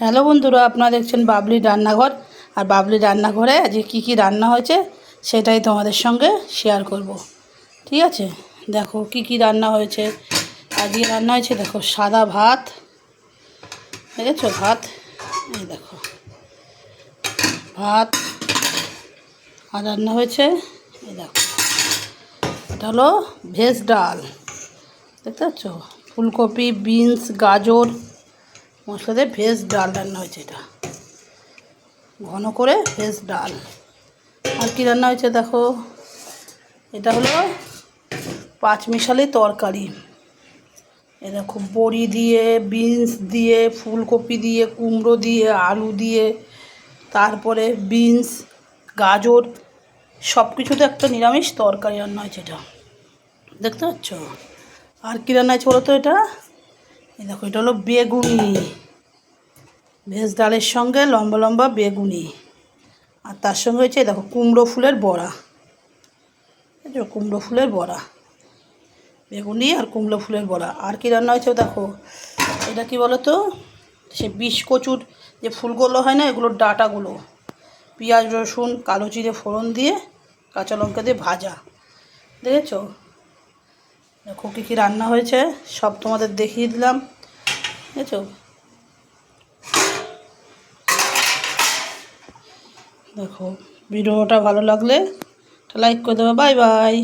Hello বন্ধুরা, আপনারা দেখছেন বাবলি রান্নাঘর। আর বাবলি রান্নাঘরে আজকে কী কী রান্না হয়েছে সেটাই তোমাদের সঙ্গে শেয়ার করব। ঠিক আছে? দেখো কি কি রান্না হয়েছে। আজকে রান্না হয়েছে, দেখো সাদা ভাত, দেখেছ ভাত? এই দেখো, ভাত, আর রান্না হয়েছে, এই দেখো, এটা হলো ভেজ ডাল। দেখতে পাচ্ছ? ফুলকপি, বিনস, গাজর মশলা দিয়ে ভেজ ডাল রান্না হয়েছে এটা। ঘন করে ভেজ ডাল। আর কি রান্না হয়েছে দেখো? এটা হলো পাঁচমিশালি তরকারি। এটা দেখো, বড়ি দিয়ে, বিনস দিয়ে, ফুলকপি দিয়ে, কুমড়ো দিয়ে, আলু দিয়ে, তারপরে বিনস, গাজর সব কিছুতে একটা নিরামিষ তরকারি রান্না হয়েছে এটা। দেখতে পাচ্ছ? আর কী রান্না হয়েছে বলো তো এটা? এই দেখো, এটা হলো বেগুনি। ভেজ ডালের সঙ্গে লম্বা লম্বা বেগুনি। আর তার সঙ্গে হচ্ছে দেখো, কুমড়ো ফুলের বড়া। বুঝছ কুমড়ো ফুলের বড়া। বেগুনি আর কুমড়ো ফুলের বড়া। আর কি রান্না হয়েছে দেখো, এটা কি বলো তো সে বিষ কচুর যে ফুলগুলো হয় না, এগুলোর ডাটাগুলো। পেঁয়াজ রসুন কালো জিরে ফোড়ন দিয়ে কাঁচা লঙ্কা দিয়ে ভাজা। দেখেছ? দেখো কী কী রান্না হয়েছে, সব তোমাদের দেখিয়ে দিলাম। বুঝেছ দেখো, ভিডিওটা ভালো লাগলে লাইক করে দেবে। Bye bye